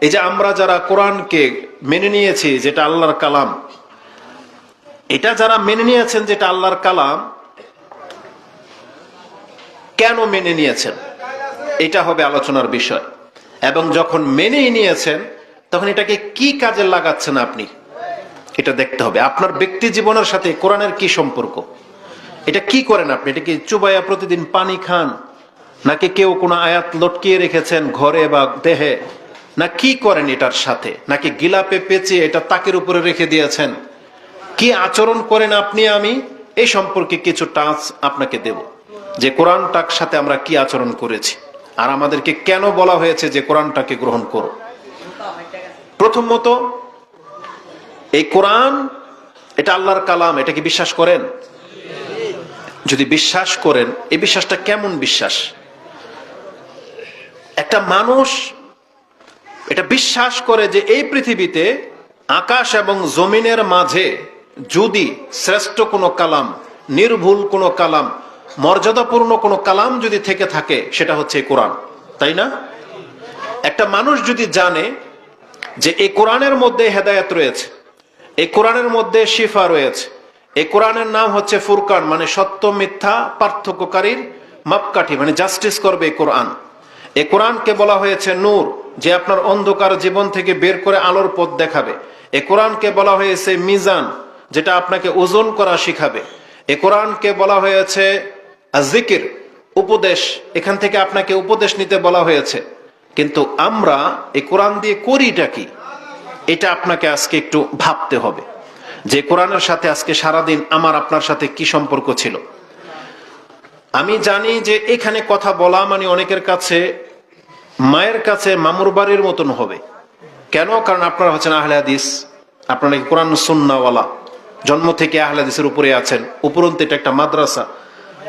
এই যে আমরা যারা কোরআনকে মেনে নিয়েছি, যেটা আল্লাহর কালাম, এটা যারা মেনে নিয়েছেন, যেটা আল্লাহর কালাম, কেন মেনে নিয়েছেন? এটা হবে আলোচনার বিষয়। এবং যখন মেনেই নিয়েছেন, তখন এটাকে কি কাজে লাগাচ্ছেন আপনি? এটা দেখতে হবে। আপনার ব্যক্তি জীবনের সাথে কোরআনের কি সম্পর্ক? এটা কি করেন আপনি? এটা কি চুবাইয়া প্রতিদিন পানি খান? নাকি কেউ কোনো আয়াত লটকিয়ে রেখেছেন ঘরে বা দেহে? না কি করেন এটার সাথে? নাকি গিলাপে পেঁচে এটা তাকের উপরে রেখে দিয়েছেন? কি আচরণ করেন আপনি, আমি? এই সম্পর্কে কিছু টাচ আপনাকে দেব। যে কোরআনটার সাথে আমরা কি আচরণ করেছি। আর আমাদেরকে কেন বলা হয়েছে যে কোরআনটাকে গ্রহণ করো? প্রথমত, এই কোরআন, এটা আল্লাহর কালাম, এটা কি বিশ্বাস করেন? যদি বিশ্বাস করেন, এই বিশ্বাসটা কেমন বিশ্বাস? একটা মানুষ এটা বিশ্বাস করে যে এই পৃথিবীতে আকাশ এবং জমিনের মাঝে যদি শ্রেষ্ঠ কোনো কালাম, নির্ভুল কোনো কালাম, মর্যাদাপূর্ণ কোনো কালাম যদি থেকে থাকে, সেটা হচ্ছে কোরআন। তাই না? একটা মানুষ যদি জানে যে এই কোরআনের মধ্যে হেদায়াত রয়েছে, এই কোরআনের মধ্যে শিফা রয়েছে, এই কোরআনের নাম হচ্ছে ফুরকান মানে সত্য, মিথ্যা, পার্থক্যকারীর মাপকাঠি মানে জাস্টিস করবে এই কোরআন। এই কোরআনকে বলা হয়েছে নূর। যে আপনার অন্ধকার জীবন থেকে বের করে আলোর পথ দেখাবে। এ কোরআনকে বলা হয়েছে মিজান, যেটা আপনাকে ওজন করা শিখাবে। এ কোরআনকে বলা হয়েছে জিকির উপদেশ। এখান থেকে আপনাকে উপদেশ নিতে বলা হয়েছে। কিন্তু আমরা এই কোরআন দিয়ে করিটা কি? এটা আপনাকে আজকে একটু ভাবতে হবে। যে কোরআনের সাথে আজকে সারাদিন আমার, আপনার সাথে কি সম্পর্ক ছিল? আমি জানি যে এখানে কথা বলা মানে অনেকের কাছে মায়ের কাছে মামুর বাড়ির মতন হবে। কেন? কারণ আপনারা হচ্ছেন আহলে হাদিস। আপনারা কি কোরআন সুন্নাওয়ালা? জন্ম থেকে আহলে হাদিসের উপরে আছেন। উপরন্ত এটা একটা মাদ্রাসা।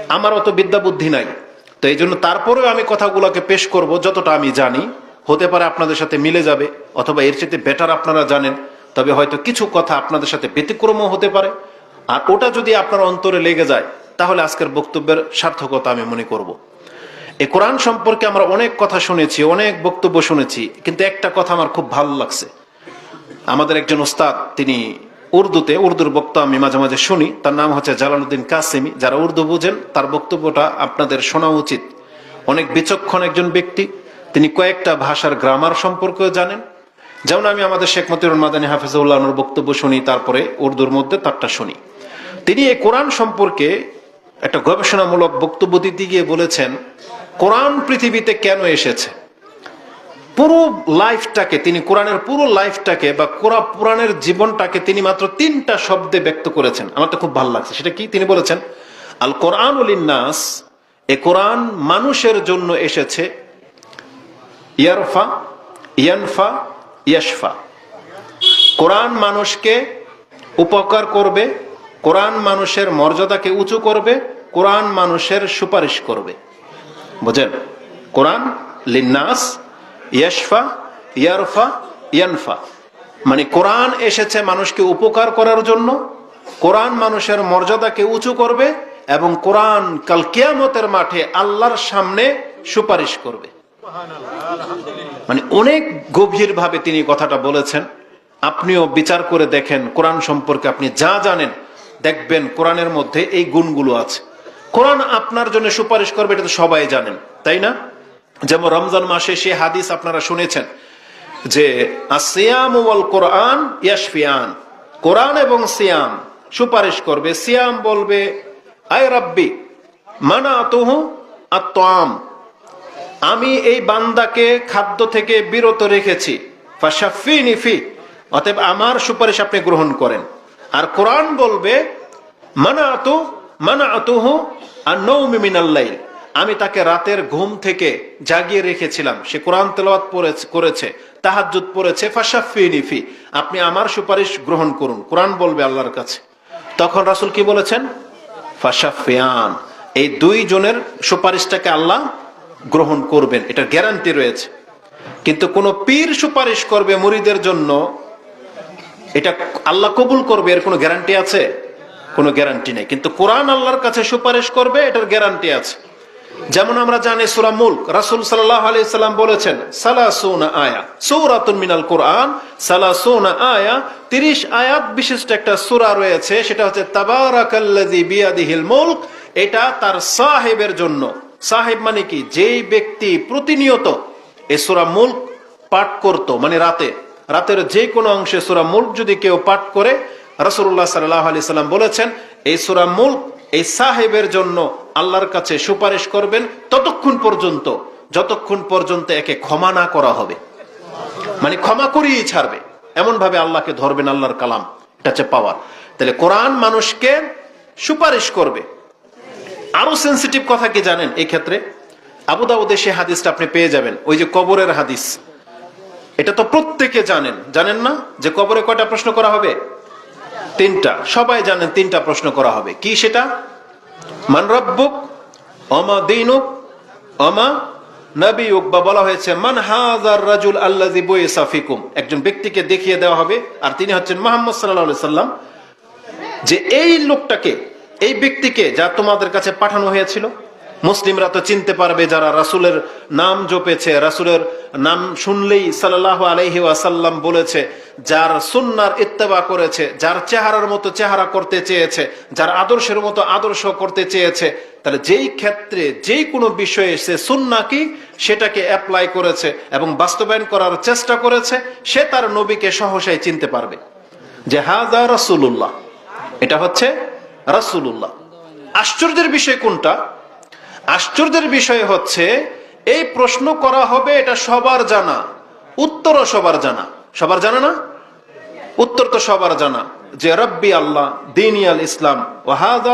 আমার অত বিদ্যা বুদ্ধি নাই। তো এই জন্য তারপরেও আমি কথাগুলোকে পেশ করব, যতটা আমি জানি। হতে পারে আপনাদের সাথে মিলে যাবে, অথবা এর চেয়ে বেটার আপনারা জানেন। তবে হয়তো কিছু কথা আপনাদের সাথে ব্যতিক্রমও হতে পারে। আর ওটা যদি আপনার অন্তরে লেগে যায়, তাহলে আজকের বক্তব্যের সার্থকতা আমি মনে করব। এই কোরআন সম্পর্কে আমরা অনেক কথা শুনেছি, অনেক বক্তব্য শুনেছি, কিন্তু একটা কথা আমার খুব ভালো লাগছে। আমাদের একজন উস্তাদ তিনি উর্দুতে, উর্দুর বক্তব্য আমি মাঝে মাঝে শুনি, তার নাম হচ্ছে জালালউদ্দিন কাসেমি। যারা উর্দু বুঝেন, তার বক্তব্যটা আপনাদের শোনা উচিত। অনেক বিচক্ষণ একজন ব্যক্তি, তিনি কয়েকটা ভাষার গ্রামার সম্পর্কেও জানেন। যেমন আমি আমাদের শেখ মতিউর মাদানী হাফিজউল্লাহর বক্তব্য শুনি, তারপরে উর্দুর মধ্যে তারটা শুনি। তিনি এই কোরআন সম্পর্কে একটা গবেষণামূলক বক্তব্য দিতে গিয়ে বলেছেন কোরআন পৃথিবীতে কেন এসেছে? পুরো লাইফটাকে, তিনি কোরআনের পুরো লাইফটাকে বা কোরআ পুরাণের জীবনটাকে তিনি মাত্র তিনটা শব্দে ব্যক্ত করেছেন। আমার তো খুব ভালো লাগছে। সেটা কি? তিনি বলেছেন, আল কোরআন নাস এ কোরআন মানুষের জন্য এসেছে। ইয়ারফা, ইয়ানফা, ইয়াশফা। কোরআন মানুষকে উপকার করবে, কোরআন মানুষের মর্যাদাকে উঁচু করবে, কোরআন মানুষের সুপারিশ করবে। বুঝেন? কোরআন লিন্নাস, ইয়াশফা, ইয়ারফা, ইয়ানফা। মানে কোরআন এসেছে মানুষকে উপকার করার জন্য, কোরআন মানুষের মর্যাদাকে উঁচু করবে এবং কোরআন কাল কিয়ামতের মাঠে আল্লাহর সামনে সুপারিশ করবে। মানে অনেক গভীর ভাবে তিনি কথাটা বলেছেন। আপনিও বিচার করে দেখেন, কোরআন সম্পর্কে আপনি যা জানেন, দেখবেন কোরআনের মধ্যে এই গুণগুলো আছে। কোরআন আপনার জন্য সুপারিশ করবে, এটা তো সবাই জানেন, তাই না? যেমন রমজান মাসে সে হাদিস আপনারা শুনেছেন যে আসিয়াম ওয়াল কোরআন ইয়াশফিয়ান। কোরআন এবং সিয়াম সুপারিশ করবে, সিয়াম বলবে, আয় রাব্বি মানা তুহু আত্মাম আমি এই বান্দাকে খাদ্য থেকে বিরত রেখেছি ফাশাফি নিফি অতএব আমার সুপারিশ আপনি গ্রহণ করেন। আর কোরআন বলবে মানা আতু আতুহু আর আমি তাকে রাতের ঘুম থেকে জাগিয়ে রেখেছিলাম। সে কোরআন তেলাওয়াত করেছে, তাহাজ্জুদ পড়েছে। ফাশাফি আপনি আমার সুপারিশ গ্রহণ করুন। কোরআন বলবে আল্লাহর কাছে। তখন রাসুল কি বলেছেন? ফাশাফিয়ান। এই দুই জনের সুপারিশটাকে আল্লাহ গ্রহণ করবেন। এটা গ্যারান্টি রয়েছে। কিন্তু কোন পীর সুপারিশ করবে মুরিদের জন্য, এটা আল্লাহ কবুল করবে, এর কোনো গ্যারান্টি আছে? কোনো গ্যারান্টি নেই। কিন্তু কোরআন আল্লাহর কাছে সুপারিশ করবে, এটার গ্যারান্টি আছে। যেমন আমরা জানি সুরা মুল্ক, রাসুল সাল্লাহ সাল্লাম বলেছেন আয়া তিরিশ আয়াত বিশিষ্ট একটা সূরা রয়েছে, সেটা হচ্ছে এটা তার সাহেবের জন্য। সাহেব মানে কি? যেই ব্যক্তি প্রতিনিয়ত এই সূরা মুল্ক পাঠ করত মানে রাতে। রাতের যে কোনো অংশে সুরা মুল্ক যদি কেউ পাঠ করে রাসূলুল্লাহ সাল্লাহ আলাইহি সাল্লাম বলেছেন, এই সূরা মুল্ক, এই সাহেবের জন্য আল্লাহর কাছে সুপারিশ করবেন ততক্ষণ পর্যন্ত, যতক্ষণ পর্যন্ত একে ক্ষমা না করা হবে। মানে ক্ষমা করিয়েই ছাড়বে। এমন ভাবে আল্লাহকে ধরবেন আল্লাহর কালাম। এটা হচ্ছে পাওয়ার তাহলে কোরআন মানুষকে সুপারিশ করবে। আরও সেন্সিটিভ কথা কি জানেন এই ক্ষেত্রে? আবু দাউদে সে হাদিসটা আপনি পেয়ে যাবেন। ওই যে কবরের হাদিস। এটা তো প্রত্যেকে জানেন। জানেন না? যে কবরে কয়টা প্রশ্ন করা হবে? তিনটা, সবাই জানেন তিনটা প্রশ্ন করা হবে। কি সেটা? মান রব্বুক অমা দিনুক অমা নবিউক বা বলা হয়েছে, মান হাজার রাজুল আল্লাহ সাফিকুম ফিকুম। একজন ব্যক্তিকে দেখিয়ে দেওয়া হবে, আর তিনি হচ্ছেন মোহাম্মদ সাল্লাহ সাল্লাম যে এই লোকটাকে, এই ব্যক্তিকে যা তোমাদের কাছে পাঠানো হয়েছিল মুসলিমরা তো চিনতে পারবে যারা রাসুলের নাম জপেছে, রাসুলের নাম শুনলেই সাল্লাহ আলহি আসাল্লাম বলেছে, যার সুন্নার ইত্তেবা করেছে, যার চেহারার মতো চেহারা করতে চেয়েছে, যার আদর্শের মতো আদর্শ করতে চেয়েছে, তাহলে যেই ক্ষেত্রে যেই কোনো বিষয়ে সে সুন্না কি, সেটাকে অ্যাপ্লাই করেছে এবং বাস্তবায়ন করার চেষ্টা করেছে, সে তার নবীকে সহসাই চিনতে পারবে। যে হাজা রাসুল্লাহ এটা হচ্ছে রাসুল্লাহ আশ্চর্যের বিষয় কোনটা? আশ্চর্যের বিষয় হচ্ছে, এই প্রশ্ন করা হবে এটা সবার জানা, উত্তরও সবার জানা। সবার জানা না? উত্তর তো সবার জানা, যে রব্বি আল্লাহ দিনিয়াল ইসলাম ওয়াহাদা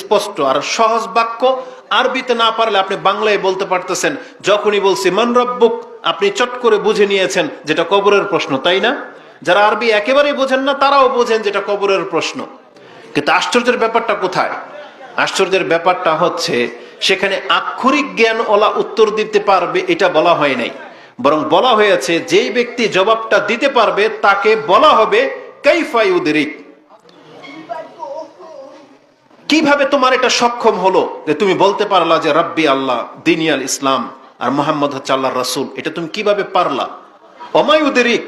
স্পষ্ট আর সহজ বাক্য, আরবিতে না পারলে আপনি বাংলায় বলতে পারতেছেন। যখনই বলছি, মান রব্বুক আপনি চট করে বুঝে নিয়েছেন যেটা কবরের প্রশ্ন, তাই না? যারা আরবি একেবারেই বোঝেন না, তারাও বোঝেন যেটা কবরের প্রশ্ন। কিন্তু আশ্চর্যের ব্যাপারটা কোথায়? আশ্চর্যের ব্যাপারটা হচ্ছে, সেখানে আক্ষরিক জ্ঞান ওলা উত্তর দিতে পারবে এটা বলা হয় নাই। বরং বলা হয়েছে, যেই ব্যক্তি জবাবটা দিতে পারবে, তাকে বলা হবে কাইফাই কীভাবে তোমার এটা সক্ষম হলো? যে তুমি বলতে পারলা যে রব্বি আল্লাহ দিনিয়াল ইসলাম, আর মোহাম্মদ হচ্ছে আল্লাহ রাসুল, এটা তুমি কীভাবে পারলা? অমায়ুদেরিক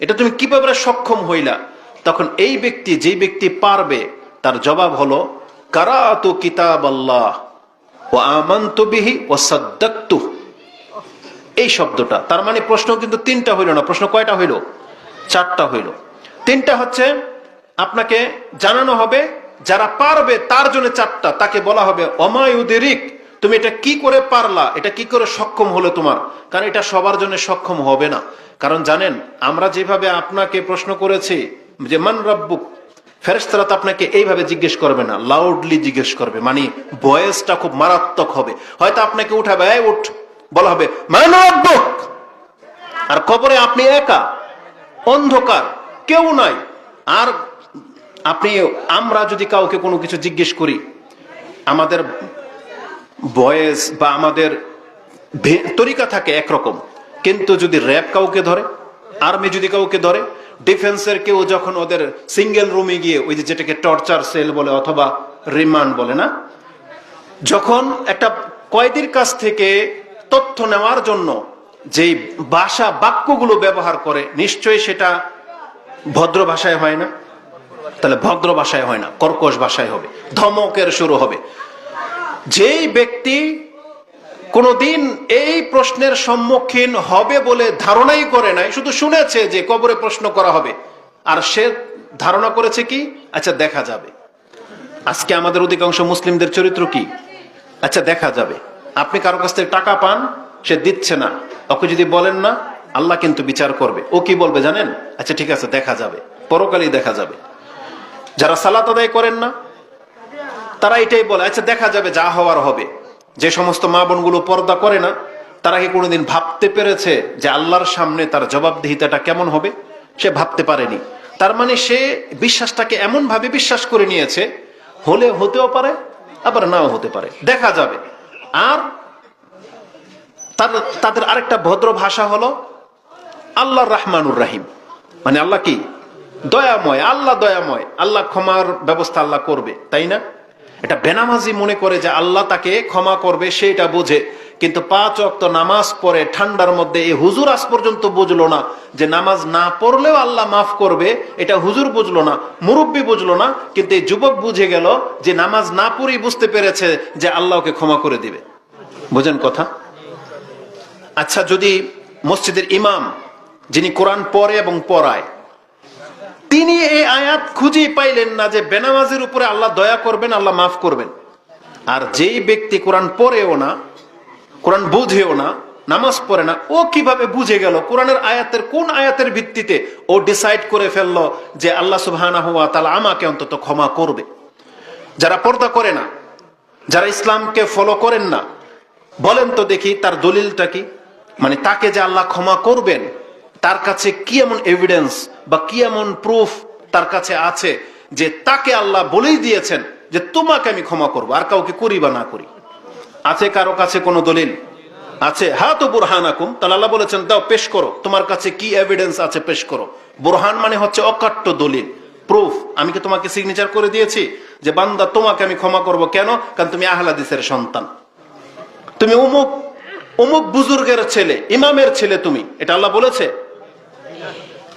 এটা তুমি কীভাবে সক্ষম হইলা? তখন এই ব্যক্তি, যেই ব্যক্তি পারবে, তার জবাব হলো কারাতু কিতাব আল্লাহ ও আমান্ত বিহি ও সাদ্দাক্তু। এই শব্দটা, তার মানে প্রশ্ন কিন্তু তিনটা হইল না, প্রশ্ন কয়টা হইল? চারটা হইল। তিনটা হচ্ছে, আপনাকে জানানো হবে, যারা পারবে তার জন্য চারটা, তাকে বলা হবে অমায়ুদেরিক তুমি এটা কি করে পারলা? এটা কি করে সক্ষম হলো তোমার? কারণ এটা সবার জন্য সক্ষম হবে না। কারণ জানেন, আমরা যেভাবে আপনাকে প্রশ্ন করেছি, যে মান রব্বুক ফেরেস্তারা তো আপনাকে এইভাবে জিজ্ঞেস করবে না লাউডলি জিজ্ঞেস করবে। মানে বয়েসটা খুব মারাত্মক হবে। হয়তো আপনাকে উঠাবে, এই উঠ। বলা হবে মান রব্বুক আর কবরে আপনি একা, অন্ধকার, কেউ নাই। আর আপনি, আমরা যদি কাউকে কোনো কিছু জিজ্ঞেস করি, আমাদের বয়েস বা আমাদের তরিকা থাকে একরকম। কিন্তু যদি র্যাব কাউকে ধরে, আর্মি যদি কাউকে ধরে ডিফেন্সের কেউ যখন ওদের সিঙ্গেল রুমে গিয়ে ওই যেটাকে টর্চার সেল বলে অথবা রিমান্ড বলে না, যখন একটা কয়েদির কাছ থেকে তথ্য নেওয়ার জন্য যেই ভাষা বাক্যগুলো ব্যবহার করে, নিশ্চয়ই সেটা ভদ্র ভাষায় হয় না? তাহলে ভদ্র ভাষায় হয় না, কর্কশ ভাষায় হবে, ধমকের শুরু হবে। যেই ব্যক্তি কোনদিন এই প্রশ্নের সম্মুখীন হবে বলে ধারণাই করে নাই, শুধু শুনেছে যে কবরে প্রশ্ন করা হবে। আর সে ধারণা করেছে কি? আচ্ছা দেখা যাবে। আজকে আমাদের অধিকাংশ মুসলিমদের চরিত্র কি? আচ্ছা দেখা যাবে। আপনি কারও কাছ থেকে টাকা পান, সে দিচ্ছে না। ওকে যদি বলেন না, আল্লাহ কিন্তু বিচার করবে। ও কি বলবে জানেন? আচ্ছা ঠিক আছে, দেখা যাবে। পরকালই দেখা যাবে। যারা সালাত আদায় করেন না, তারা এটাই বলে আচ্ছা দেখা যাবে, যা হওয়ার হবে। যে সমস্ত মা বোনগুলো পর্দা করে না, তারা কি কোনোদিন ভাবতে পেরেছে যে আল্লাহর সামনে তার জবাবদিহিতাটা কেমন হবে? সে ভাবতে পারেনি। তার মানে সে বিশ্বাসটাকে এমন ভাবে বিশ্বাস করে নিয়েছে হলে হতেও পারে, আবার নাও হতে পারে। দেখা যাবে। আর তাদের আরেকটা ভদ্র ভাষা হলো আল্লাহ রহমানুর রাহিম। মানে আল্লাহ কি? দয়াময়, আল্লাহ দয়াময়। আল্লাহ ক্ষমার ব্যবস্থা আল্লাহ করবে, তাই না? এটা বেনামাজি মনে করে যে আল্লাহ তাকে ক্ষমা করবে, সেটা বোঝে। কিন্তু পাঁচ অক্ত নামাজ পড়ে ঠান্ডার মধ্যে এই হুজুর আজ পর্যন্ত বুঝলো না যে নামাজ না পড়লেও আল্লাহ মাফ করবে, এটা হুজুর বুঝলো না, মুরব্বী বুঝলো না, কিন্তু এই যুবক বুঝে গেল যে নামাজ না পড়েই বুঝতে পেরেছে যে আল্লাহকে ক্ষমা করে দিবে। বুঝেন কথা? আচ্ছা যদি মসজিদের ইমাম, যিনি কোরআন পড়ে এবং পড়ায় তিনি এই আয়াত খুঁজেই পাইলেন না যে বেনামাজির উপরে আল্লাহ দয়া করবেন, আল্লাহ মাফ করবেন। আর যেই ব্যক্তি কোরআন পড়েও না, কোরআন বুঝেও না, নামাজ পড়ে না, ও কীভাবে বুঝে গেল? কোরআনের আয়াতের কোন আয়াতের ভিত্তিতে ও ডিসাইড করে ফেলল যে আল্লাহ তাআলা আমাকে অন্তত ক্ষমা করবে? যারা পর্দা করে না, যারা ইসলামকে ফলো করেন না, বলেন তো দেখি তার দলিলটা কি? মানে তাকে যে আল্লাহ ক্ষমা করবেন তার কাছে কি এমন এভিডেন্স বা কি এমন প্রুফ তার কাছে আছে যে তাকে আল্লাহ বলেই দিয়েছেন যে তোমাকে আমি ক্ষমা করব, আর কাউকে করি বা না করি? আছে কারও কাছে কোনো দলিল? আছে? হা তো বুরহান আকুম তাহলে আল্লাহ বলেছেন, দাও, পেশ করো। তোমার কাছে কি এভিডেন্স আছে পেশ করো? বুরহান মানে হচ্ছে অকাট্য দলিল প্রুফ আমি কি তোমাকে সিগনেচার করে দিয়েছি যে বান্দা তোমাকে আমি ক্ষমা করব? কেন? কারণ তুমি আহলাদিসের সন্তান। তুমি অমুক অমুক বুজুর্গের ছেলে, ইমামের ছেলে তুমি। এটা আল্লাহ বলেছে।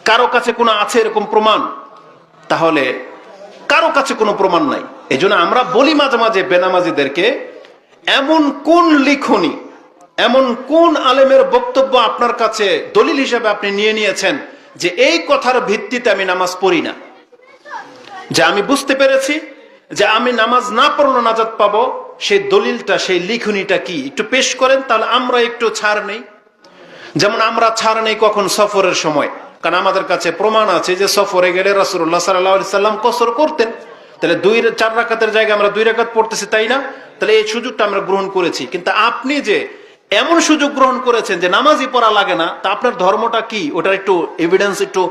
কারও কাছে কোনো আছে এরকম প্রমাণ? তাহলে কারও কাছে কোনো প্রমাণ নাই। এই জন্য আমরা বলি মাঝে মাঝে বেনামাজিদেরকে, এমন কোন লিখনি, এমন কোন আলেমের বক্তব্য আপনার কাছে দলিল হিসেবে আপনি নিয়ে নিয়েছেন যে এই কথার ভিত্তিতে আমি নামাজ পড়ি না? যে আমি বুঝতে পেরেছি যে আমি নামাজ না পড়ল নাজাদ পাবো, সেই দলিলটা, সেই লিখনিটা কি? একটু পেশ করেন, তাহলে আমরা একটু ছাড় নেই। যেমন আমরা ছাড় নেই কখন সফরের সময়। কারণ আমাদের কাছে প্রমাণ আছে যে সফরে গেলে রাসুল্লাহ সাল্লাহ সাল্লাম কসর করতেন। তাহলে দুই চার রাকাতের জায়গায় আমরা দুই রাকাত পড়তেছি, তাই না? তাহলে এই সুযোগটা আমরা গ্রহণ করেছি। কিন্তু আপনি যে এমন সুযোগ গ্রহণ করেছেন যে নামাজই পড়া লাগে না, তা আপনার ধর্মটা কি? ওটার একটু এভিডেন্স একটু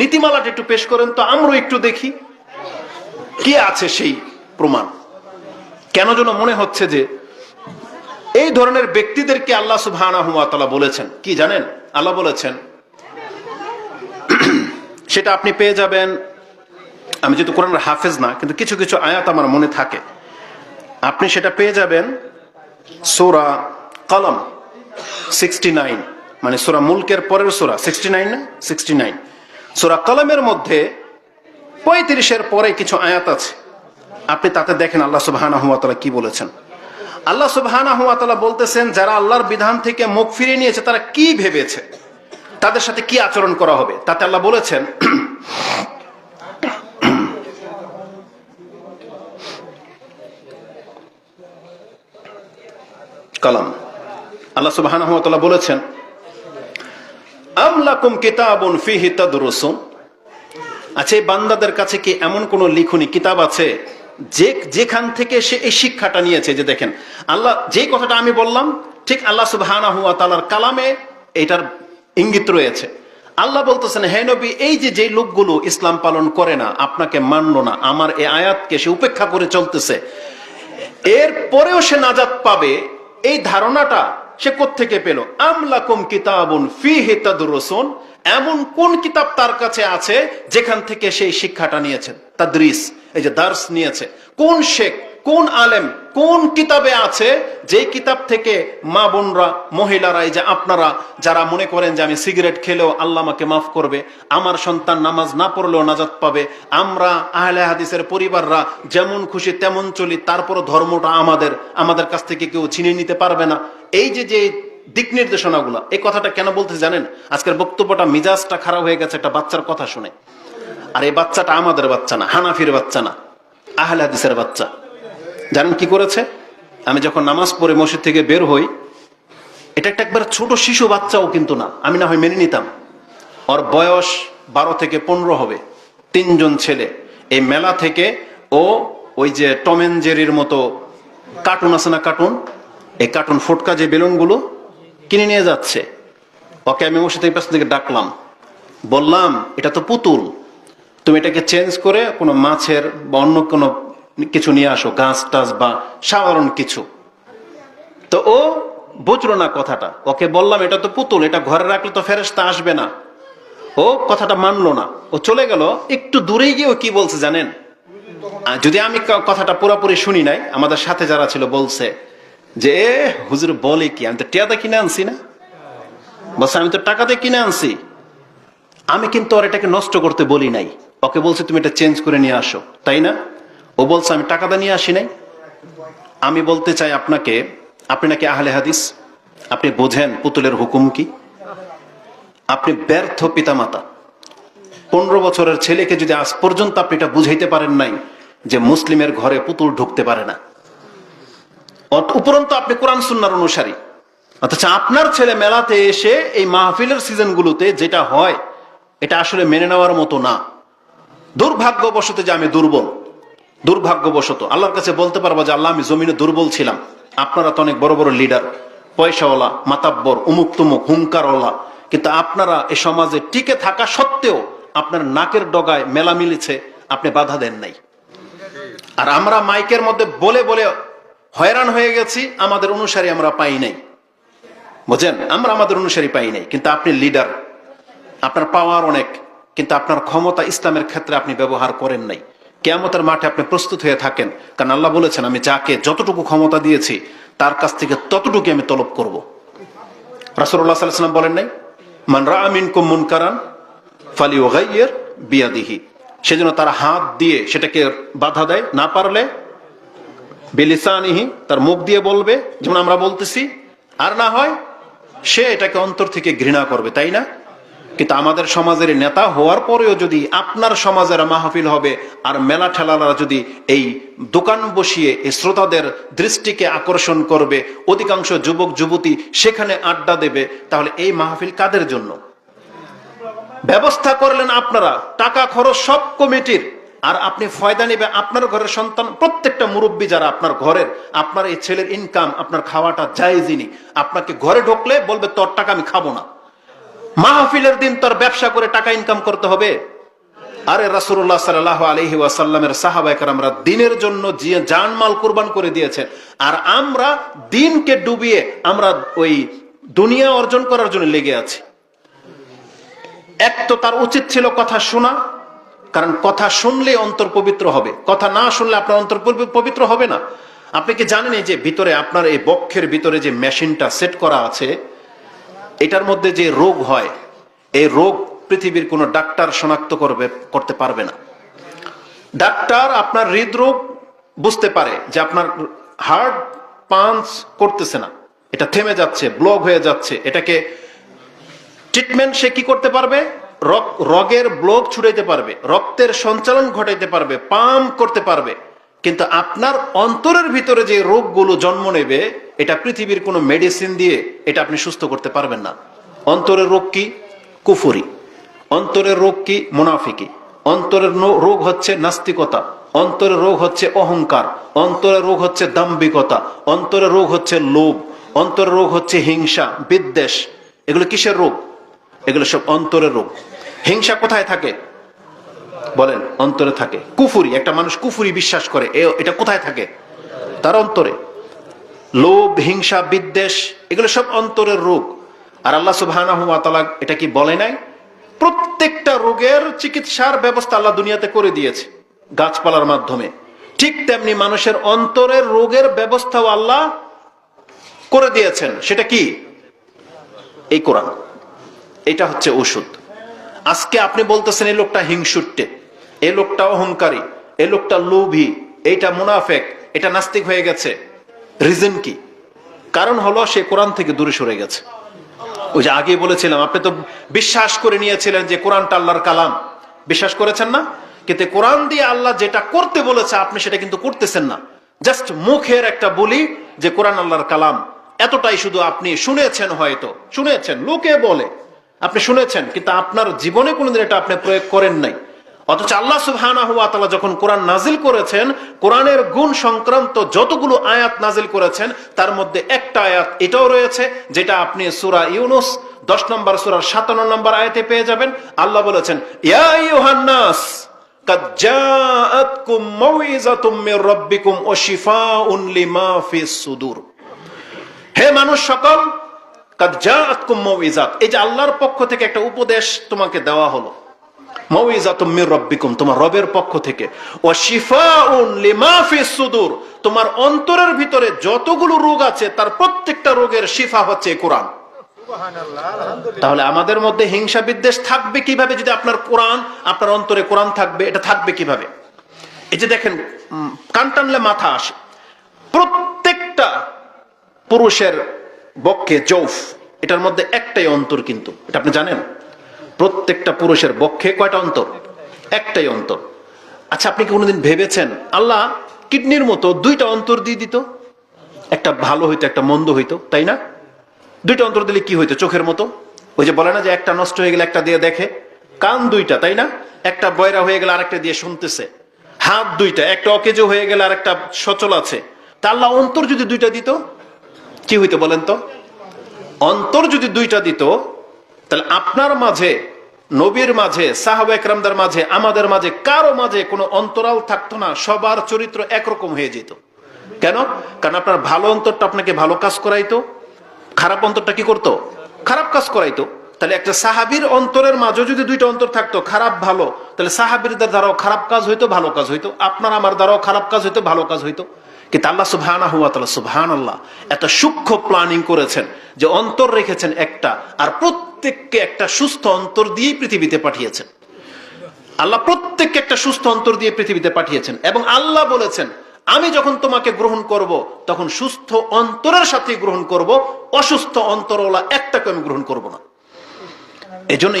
নীতিমালাটা একটু পেশ করেন তো, আমরাও একটু দেখি। কি আছে সেই প্রমাণ? কেন যেন মনে হচ্ছে যে এই ধরনের ব্যক্তিদেরকে আল্লাহ ওয়া বলেছেন। কি জানেন? আল্লাহ বলেছেন সেটা আপনি পেয়ে যাবেন। আমি যেহেতু কোরআনের হাফেজ না, কিন্তু কিছু কিছু আয়াত আমার মনে থাকে। আপনি সেটা পেয়ে যাবেন সোরা কলম সিক্সটি নাইন মানে সোরা মুলকের পরের সোরা, সিক্সটি নাইন না? Sixty nine. সোরা কলমের মধ্যে পঁয়ত্রিশের পরে কিছু আয়াত আছে। আপনি তাতে দেখেন আল্লাহ সুবহানা হুয়া তালা কি বলেছেন। আল্লাহ সুবহানা হুয়া তালা বলতেছেন, যারা আল্লাহর বিধান থেকে মুখ ফিরিয়ে নিয়েছে, তারা কি ভেবেছে? তাদের সাথে কি আচরণ করা হবে? তাতে আল্লাহ বলেছেন, কালাম। আল্লাহ তাআলা বলেছেন আমলাকুম কিতাবুন ফিহি তাদরুসুন। আচ্ছা এই বান্দাদের কাছে কি এমন কোন লিখনি কিতাব আছে যে, যেখান থেকে সে এই শিক্ষাটা নিয়েছে? যে দেখেন, আল্লাহ যে কথাটা আমি বললাম, ঠিক আল্লাহ তাআলার কালামে এটার ইঙ্গিত রয়েছে। আল্লাহ বলতেছেন, হে নবী, এই যে যে লোকগুলো ইসলাম পালন করে না, আপনাকে মানলো না। আমার এই আয়াতকে সে উপেক্ষা করে চলতেছে। এর পরেও সে নাজাত পাবে। এই ধারণাটা সে থেকে পেল? আমলাকুম কিতাবুন ফিহি তাদরুসুন। এমন কোন কিতাব তার কাছে আছে যেখান থেকে সেই শিক্ষাটা নিয়েছেন তাদরিস, এই যে দার্স নিয়েছে। কোন শেখ কোন আলেম কোন কিতাবে আছে যে কিতাব থেকে মা বোনরা মহিলারা এই যে আপনারা, যারা মনে করেন যে আমি সিগারেট খেলেও আল্লাহ আমাকে মাফ করবে, আমার সন্তান নামাজ না পড়লেও নাজাত পাবে, আমরা আহলে হাদিসের পরিবাররা যেমন খুশি তেমন চলি, তারপরও ধর্মটা আমাদের আমাদের কাছ থেকে কেউ ছিনিয়ে নিতে পারবে না। এই যে যে দিক নির্দেশনাগুলো, এই কথাটা কেন বলতে জানেন? আজকের বক্তব্যটা মিজাজটা খারাপ হয়ে গেছে একটা বাচ্চার কথা শুনে। আর এই বাচ্চাটা আমাদের বাচ্চা না, হানাফির বাচ্চা না, আহলে হাদিসের বাচ্চা। জানেন কি করেছে? আমি যখন নামাজ পড়ে মসজিদ থেকে বের হই, এটা একটা একবার ছোট শিশু বাচ্চাও কিন্তু না। আমি না হয় মেনে নিতাম। ওর বয়স বারো থেকে পনেরো হবে। তিনজন ছেলে। এই মেলা থেকে ও ওই যে টমেন জেরির মতো কার্টুন আছে না কার্টুন? এই কার্টুন ফুটকা যে বেলুনগুলো কিনে নিয়ে যাচ্ছে। ওকে আমি মসজিদ থেকে পাশ থেকে ডাকলাম। বললাম, এটা তো পুতুল। তুমি এটাকে চেঞ্জ করে কোনো মাছের বা অন্য কোনো কিছু নিয়ে আসো, গাছ টাছ বা সাধারণ কিছু। তো ও বুঝলো না কথাটা। ওকে বললাম, এটা তো পুতুল, এটা ঘরে রাখলে তো ফেরেস্তা আসবে না। ও কথাটা মানলো না। ও চলে গেল, একটু দূরেই গিয়ে ও কি বলছে জানেন? যদি আমি কথাটা পুরোপুরি শুনি নাই, আমাদের সাথে যারা ছিল বলছে যে হুজুর বলে কি? আমি তো টিয়াতে কিনে আনছি না? বলছে, আমি তো টাকাতে কিনে আনছি। আমি কিন্তু আর এটাকে নষ্ট করতে বলি নাই। ওকে বলছে, তুমি এটা চেঞ্জ করে নিয়ে আসো। তাই না? ও বলছে, আমি টাকাটা নিয়ে আসি নাই। আমি বলতে চাই আপনাকে, আপনি নাকি আহলে হাদিস? আপনি বোঝেন পুতুলের হুকুম কি? আপনি ব্যর্থ পিতামাতা। পনেরো বছরের ছেলেকে যদি আজ পর্যন্ত আপনি এটা বুঝাইতে পারেন নাই, যে মুসলিমের ঘরে পুতুল ঢুকতে পারে না। উপরন্তু আপনি কোরআন সুন্নার অনুসারী। অথচ আপনার ছেলে মেলাতে এসে এই মাহফিলের সিজনগুলোতে যেটা হয়, এটা আসলে মেনে নেওয়ার মতো না। দুর্ভাগ্যবশত যে আমি দুর্বল। দুর্ভাগ্যবশত আল্লাহর কাছে বলতে পারব যে আল্লাহ আমি জমিনে দুর্বল ছিলাম। আপনারা তো অনেক বড় বড় লিডার পয়সাওয়ালা, মাতাব্বর উমুক তুমুক হুঙ্কারওয়ালা কিন্তু আপনারা এ সমাজে টিকে থাকা সত্ত্বেও আপনার নাকের ডগায় মেলা মিলেছে, আপনি বাধা দেন নাই। আর আমরা মাইকের মধ্যে বলে বলে হয়রান হয়ে গেছি, আমাদের অনুসারী আমরা পাই নাই। বুঝেন আমরা আমাদের অনুসারী পাই নাই, কিন্তু আপনি লিডার আপনার পাওয়ার অনেক, কিন্তু আপনার ক্ষমতা ইসলামের ক্ষেত্রে আপনি ব্যবহার করেন নাই। কেয়ামতের মাঠে আপনি প্রস্তুত হয়ে থাকেন। কারণ আল্লাহ বলেছেন, আমি যাকে যতটুকু ক্ষমতা দিয়েছি, তার কাছ থেকে ততটুকু আমি তলব করব। রাসুল্লাহ সাল্লাম বলেন নাই, মান রামিন কুমুন কারান ফালি ওগাইয়ের বিয়াদিহি। সেজন্য তারা হাত দিয়ে সেটাকে বাধা দেয়, না পারলে বেলিসানিহি তার মুখ দিয়ে বলবে, যেমন আমরা বলতেছি, আর না হয় সে এটাকে অন্তর থেকে ঘৃণা করবে, তাই না? কিন্তু আমাদের সমাজের নেতা হওয়ার পরেও যদি আপনার সমাজের মাহফিল হবে আর মেলা ঠেলারা যদি এই দোকান বসিয়ে এই শ্রোতাদের দৃষ্টিকে আকর্ষণ করবে, অধিকাংশ যুবক, যুবতী সেখানে আড্ডা দেবে, তাহলে এই মাহফিল কাদের জন্য? ব্যবস্থা করলেন আপনারা, টাকা খরচ সব কমিটির। আর আপনি ফয়দা নেবে আপনার ঘরের সন্তান, প্রত্যেকটা মুরব্বী যারা আপনার ঘরের, আপনার এই ছেলের ইনকাম আপনার খাওয়াটা জায়েজিনি আপনাকে ঘরে ঢুকলে বলবে, তোর টাকা আমি খাব না। মাহফিলের দিন তোর ব্যবসা করে টাকা ইনকাম করতে হবে। আরে রাসুল্লাহ সাল্লাহ আলহি ওয়াসাল্লামের সাহাবাইকার আমরা দিনের জন্য জানমাল কোরবান করে দিয়েছেন। আর আমরা দিনকে ডুবিয়ে আমরা ওই দুনিয়া অর্জন করার জন্য লেগে আছি। এক তো তার উচিত ছিল কথা শোনা, কারণ কথা শুনলে অন্তর পবিত্র হবে। কথা না শুনলে আপনার অন্তর পবি- পবিত্র হবে না। আপনি কি জানেন যে ভিতরে আপনার এই বক্ষের ভিতরে যে মেশিনটা সেট করা আছে এটার মধ্যে যে রোগ হয়, এই রোগ পৃথিবীর কোনো ডাক্তার শনাক্ত করবে, করতে পারবে না। ডাক্তার আপনার হৃদরোগ বুঝতে পারে যে আপনার হার্ট পাঞ্চ করতেছে না। এটা থেমে যাচ্ছে, ব্লক হয়ে যাচ্ছে। এটাকে ট্রিটমেন্ট সে কি করতে পারবে? রগের ব্লক ছুটাইতে পারবে, রক্তের সঞ্চালন ঘটাইতে পারবে, পাম্প করতে পারবে। কিন্তু আপনার অন্তরের ভিতরে যে রোগগুলো জন্ম নেবে, এটা পৃথিবীর কোনো মেডিসিন দিয়ে এটা আপনি সুস্থ করতে পারবেন না। অন্তরের রোগ কি? কুফুরি। অন্তরের রোগ কি? মুনাফিকি। অন্তরের রোগ হচ্ছে নাস্তিকতা। অন্তরের রোগ হচ্ছে অহংকার। অন্তরের রোগ হচ্ছে দাম্ভিকতা। অন্তরের রোগ হচ্ছে লোভ। অন্তরের রোগ হচ্ছে হিংসা, বিদ্বেষ। এগুলো কিসের রোগ? এগুলো সব অন্তরের রোগ। হিংসা কোথায় থাকে? বলেন, অন্তরে থাকে। কুফুরি, একটা মানুষ কুফুরি বিশ্বাস করে এটা কোথায় থাকে? তার অন্তরে। লোভ, হিংসা, বিদ্বেষ, এগুলো সব অন্তরের রোগ। আর আল্লাহ তাআলা এটা কি বলে নাই? প্রত্যেকটা রোগের চিকিৎসার ব্যবস্থা আল্লাহ দুনিয়াতে করে দিয়েছে, গাছপালার মাধ্যমে। ঠিক তেমনি মানুষের অন্তরের রোগের ব্যবস্থাও আল্লাহ করে দিয়েছেন। সেটা কি? এই কোরআন। এটা হচ্ছে ওষুধ। আজকে আপনি বলতেছেন, এই লোকটা হিংসুট্টে, এই লোকটা অহংকারী, এই লোকটা লোভী, এইটা মুনাফেক, এটা নাস্তিক হয়ে গেছে। রিজন কি? কারণ হলো সে কোরআন থেকে দূরে সরে গেছে। ওই যে আগে বলেছিলাম, আপনি তো বিশ্বাস করে নিয়েছিলেন যে কোরআনটা আল্লাহর কালাম। বিশ্বাস করেছেন না? কিন্তু কোরআন দিয়ে আল্লাহ যেটা করতে বলেছে, আপনি সেটা কিন্তু করতেছেন না। জাস্ট মুখের একটা বলি যে কোরআন আল্লাহর কালাম। এতটাই শুধু আপনি শুনেছেন হয়তো, শুনেছেন, লোকে বলে। আপনি শুনেছেন, কিন্তু আপনার জীবনে কোনোদিন এটা আপনি প্রয়োগ করেন নাই। অথচ আল্লাহ সুবহানা হুয়া তালা যখন কোরআন নাজিল করেছেন, কোরআনের গুণ সংক্রান্ত যতগুলো আয়াত নাজিল করেছেন, তার মধ্যে একটা আয়াত এটাও রয়েছে, যেটা আপনি সুরা ইউনুস, দশ নম্বর সুরার সাতান্ন নম্বর আয়াতে পেয়ে যাবেন। আল্লাহ বলেছেন, ইয়া ইউহান্নাস হে মানুষ সকল এই যে আল্লাহর পক্ষ থেকে একটা উপদেশ তোমাকে দেওয়া হলো। তোমার রবের পক্ষ থেকে। ও সুদূর তোমার অন্তরের ভিতরে যতগুলো রোগ আছে তার প্রত্যেকটা রোগের শিফা হচ্ছে কোরআন। তাহলে আমাদের মধ্যে হিংসা বিদ্বেষ থাকবে কীভাবে যদি আপনার কোরআন আপনার অন্তরে কোরআন থাকবে এটা থাকবে কীভাবে? এই যে দেখেন কান টানলে মাথা আসে। প্রত্যেকটা পুরুষের বক্ষে জৌফ, এটার মধ্যে একটাই অন্তর কিন্তু। এটা আপনি জানেন? প্রত্যেকটা পুরুষের বক্ষে কয়টা অন্তর? একটাই অন্তর। আচ্ছা আপনি কি কোনোদিন ভেবেছেন, আল্লাহ কিডনির মতো দুইটা অন্তর দিয়ে দিত? একটা ভালো হইতো, একটা মন্দ হইতো, তাই না? দুইটা অন্তর দিলে কি হইতো চোখের মতো? ওই যে বলে না যে একটা নষ্ট হয়ে গেলে একটা দিয়ে দেখে? কান দুইটা, তাই না? একটা বয়রা হয়ে গেলে আরেকটা দিয়ে শুনতেছে। হাত দুইটা, একটা অকেজো হয়ে গেলে আরেকটা সচল আছে। তা আল্লাহ অন্তর যদি দুইটা দিত কি হইতো বলেন তো? অন্তর যদি দুইটা দিত, তাহলে আপনার মাঝে, নবীর মাঝে, সাহাবা একরামদার মাঝে, আমাদের মাঝে, কারও মাঝে কোনো অন্তরাল থাকতো না, সবার চরিত্র একরকম হয়ে যেত। কেন? কারণ আপনার ভালো অন্তরটা আপনাকে ভালো কাজ করাইতো। খারাপ অন্তরটা কি করতো? খারাপ কাজ করাইতো। তাহলে একটা সাহাবির অন্তরের মাঝে যদি দুইটা অন্তর থাকতো, খারাপ ভালো, তাহলে সাহাবিরদের দ্বারাও খারাপ কাজ হইতো, ভালো কাজ হইতো। আপনার আমার দ্বারাও খারাপ কাজ হইতো, ভালো কাজ হইতো। কিন্তু আল্লাহ সুবহানা হুয়া তাআলা সুবহান আল্লাহ এত সূক্ষ্ম প্ল্যানিং করেছেন যে অন্তর রেখেছেন একটা আর প্রত্যেককে একটা সুস্থ অন্তর দিয়েই পৃথিবীতে পাঠিয়েছেন। আল্লাহ প্রত্যেককে একটা সুস্থ অন্তর দিয়ে পৃথিবীতে পাঠিয়েছেন এবং আল্লাহ বলেছেন, আমি যখন তোমাকে গ্রহণ করব, তখন সুস্থ অন্তরের সাথে গ্রহণ করব, অসুস্থ অন্তরওয়ালা একটাকে আমি গ্রহণ করব না। এই জন্য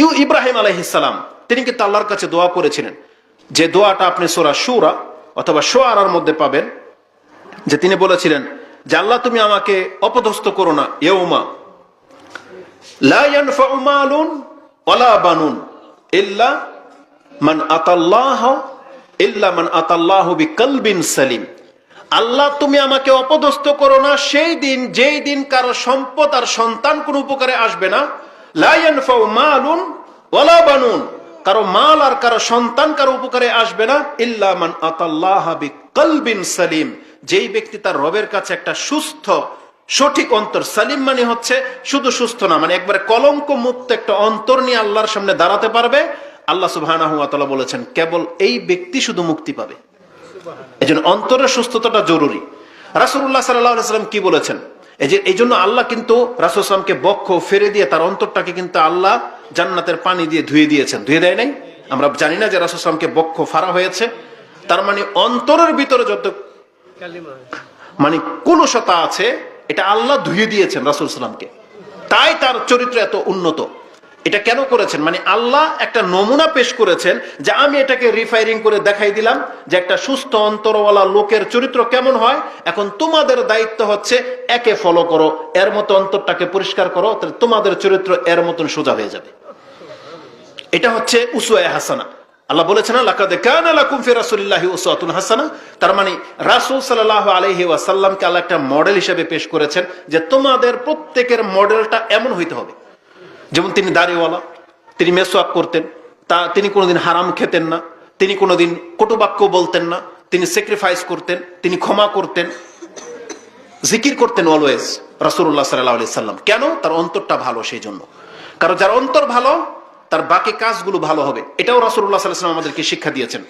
ইউ ইব্রাহিম আলহিসাম তিনি কিন্তু আল্লাহর কাছে দোয়া করেছিলেন। যে দোয়াটা আপনি সোরা সুরা অথবা সোয়ারার মধ্যে পাবেন, যে তিনি বলেছিলেন, যে আল্লাহ তুমি আমাকে অপদস্থ করো না ইয়ৌমা বানুন মান মান সালিম। আল্লাহ তুমি আমাকে করো না, সেই দিন, যেই দিন কারও সম্পদ আর সন্তান কোন উপকারে আসবে না, লা ইয়ানফাউ মালুন ওয়ালা বানুন। কারও মাল আর কারও সন্তান কারও উপকারে আসবে না। ইল্লা মান আতাল্লাহ বিকলবিন সালিম। যেই ব্যক্তি তার রবের কাছে একটা সুস্থ, সঠিক অন্তর, সালিম মানে হচ্ছে শুধু সুস্থ না মানে একবারে কলঙ্ক মুক্ত একটা অন্তর নিয়ে আল্লাহর সামনে দাঁড়াতে পারবে। আল্লাহ তাআলা বলেছেন, কেবল এই ব্যক্তি শুধু মুক্তি পাবে। এই জন্য অন্তরের সুস্থতাটা জরুরি। সাল্লাল্লাহু সাল্লাম কি বলেছেন? এই যে, এই জন্য আল্লাহ কিন্তু রাসূল সাল্লামকে বক্ষ ফেরে দিয়ে তার অন্তরটাকে কিন্তু আল্লাহ জান্নাতের পানি দিয়ে ধুয়ে দিয়েছেন। ধুয়ে দেয় নাই? আমরা জানি না যে রাসূল সাল্লামকে বক্ষ ফাড়া হয়েছে। তার মানে অন্তরের ভিতরে যত মানে কুলসতা আছে এটা আল্লাহ ধুয়ে দিয়েছেন রাসুল সাল্লামকে তাই তার চরিত্র এত উন্নত। এটা কেন করেছেন? মানে আল্লাহ একটা নমুনা পেশ করেছেন যে আমি এটাকে রিফাইরিং করে দেখাই দিলাম যে একটা সুস্থ অন্তরওয়ালা লোকের চরিত্র কেমন হয়। এখন তোমাদের দায়িত্ব হচ্ছে একে ফলো করো এর মতো অন্তরটাকে পরিষ্কার করো তাহলে তোমাদের চরিত্র এর মতন সোজা হয়ে যাবে। এটা হচ্ছে উসুয়া হাসানা। আল্লাহ বলেছেন, লাকাদ লাকুম ফি রাসূলিল্লাহি উসওয়াতুন হাসানা। তার মানে রাসূল সাল্লাল্লাহু আলাইহি ওয়াসাল্লামকে আল্লাহ একটা মডেল হিসেবে পেশ করেছেন যে তোমাদের প্রত্যেকের মডেলটা এমন হইতে হবে। যেমন তিনি দাড়িওয়ালা, তিনি মেসওয়াক করতেন, তা তিনি কোনোদিন হারাম খেতেন না, তিনি কোনোদিন কটুবাক্য বলতেন না, তিনি স্যাক্রিফাইস করতেন, তিনি ক্ষমা করতেন, জিকির করতেন অলওয়েজ রাসূলুল্লাহ সাল্লাল্লাহু আলাইহি সাল্লাম কেন? তার অন্তরটা ভালো সেই জন্য। কারণ যার অন্তর ভালো তার বাকি কাজগুলো ভালো হবে। এটাও রাসুল্লাহ সাল্লাহ আমাদেরকে শিক্ষা দিয়েছেন।